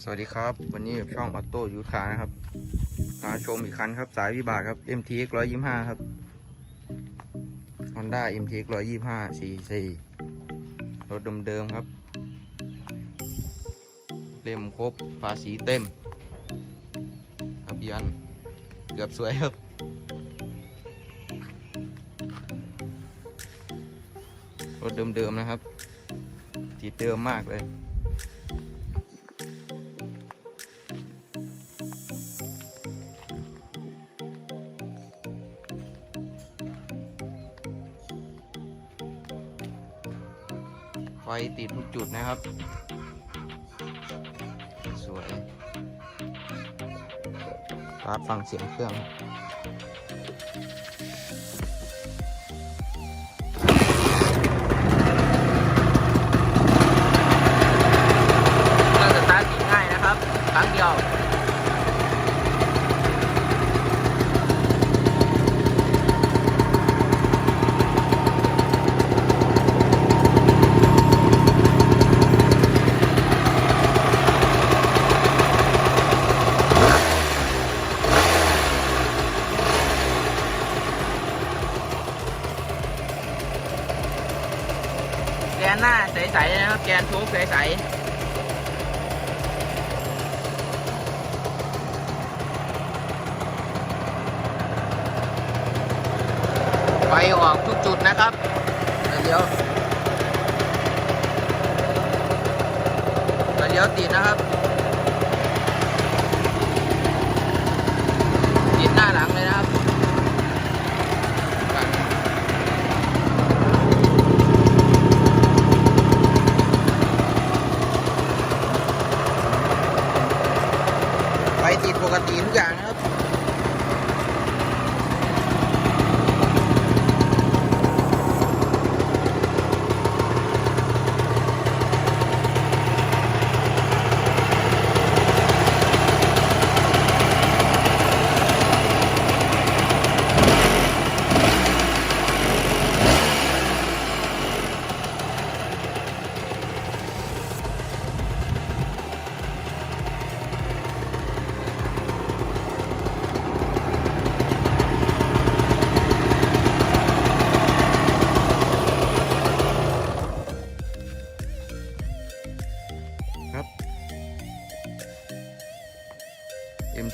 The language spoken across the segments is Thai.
สวัสดีครับ วันนี้อยู่ช่องออโต้ยูคานะครับมาชมอีกคันครับ สายวิบากครับ MTX 125 ครับ Honda MTX 125 cc รถเดิมๆครับ เล่มครบภาษีเต็มทะเบียนเกือบสวยครับรถเดิมๆนะครับติดเดิมมากเลย ติดทุกจุดนะครับ สวยรับฟังเสียงเครื่อง นหน้าใสๆนะครับ แกนทุกใสๆไฟออกทุกจุดนะครับเดี๋ยวเดี๋ยวติดนะครับ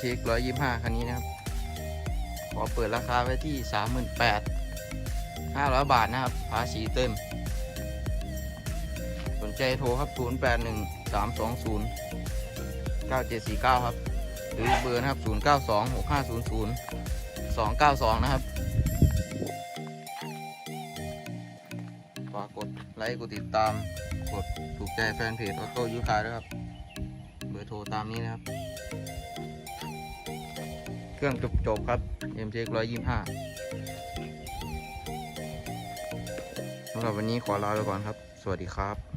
MTX 125 คันนี้นะครับ ขอเปิดราคาไว้ที่ 38,500 บาทนะครับ ภาษีเต็ม สนใจโทรครับ 081 320 9749 ครับ หรือเบอร์นะครับ 092 6500 292 นะครับฝากกดไลค์ กดติดตาม กดถูกใจแฟนเพจออโต้ยูคาด้วยครับ เบอร์โทรตามนี้นะครับ เครื่องจบๆครับ MJ 125สำหรับวันนี้ขอลาไปก่อนครับ สวัสดีครับ